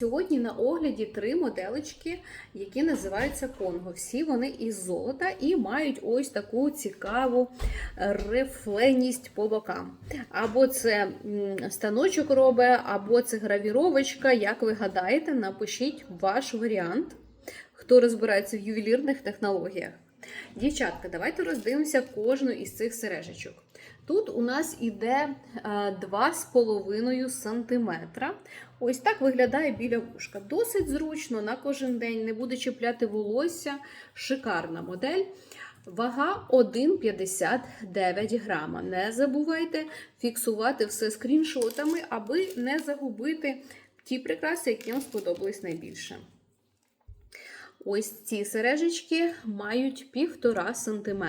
Сьогодні на огляді три моделечки, які називаються Конго. Всі вони із золота і мають ось таку цікаву рифленість по бокам. Або це станочок робить, або це гравіровочка. Як ви гадаєте, напишіть ваш варіант, хто розбирається в ювелірних технологіях. Дівчатка, давайте роздивимося кожну із цих сережечок. Тут у нас іде е, 2,5 см. Ось так виглядає біля вушка. Досить зручно на кожен день, не буде чіпляти волосся. Шикарна модель. Вага 1,59 грама. Не забувайте фіксувати все скріншотами, аби не загубити ті прикраси, які вам сподобались найбільше. Ось ці сережечки мають 1,5 см.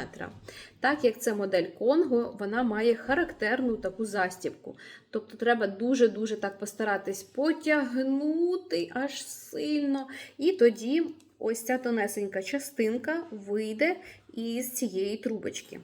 Так як це модель Конго, вона має характерну таку застібку. Тобто треба дуже-дуже так постаратись потягнути аж сильно. І тоді ось ця тонесенька частинка вийде із цієї трубочки.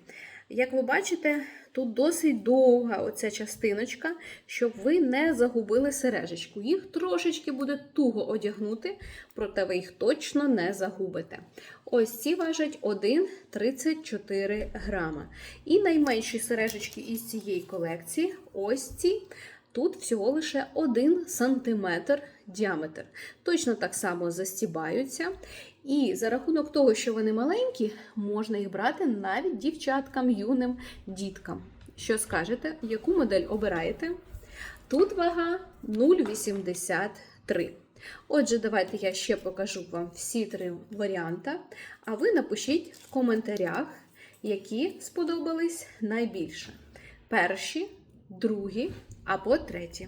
Як ви бачите, тут досить довга оця частиночка, щоб ви не загубили сережечку. Їх трошечки буде туго одягнути, проте ви їх точно не загубите. Ось ці важать 1,34 грама. І найменші сережечки із цієї колекції ось ці. Тут всього лише 1 см діаметр. Точно так само застібаються. І за рахунок того, що вони маленькі, можна їх брати навіть дівчаткам, юним діткам. Що скажете, яку модель обираєте? Тут вага 0,83. Отже, давайте я ще покажу вам всі три варіанти. А ви напишіть в коментарях, які сподобались найбільше. Перші, другі або треті.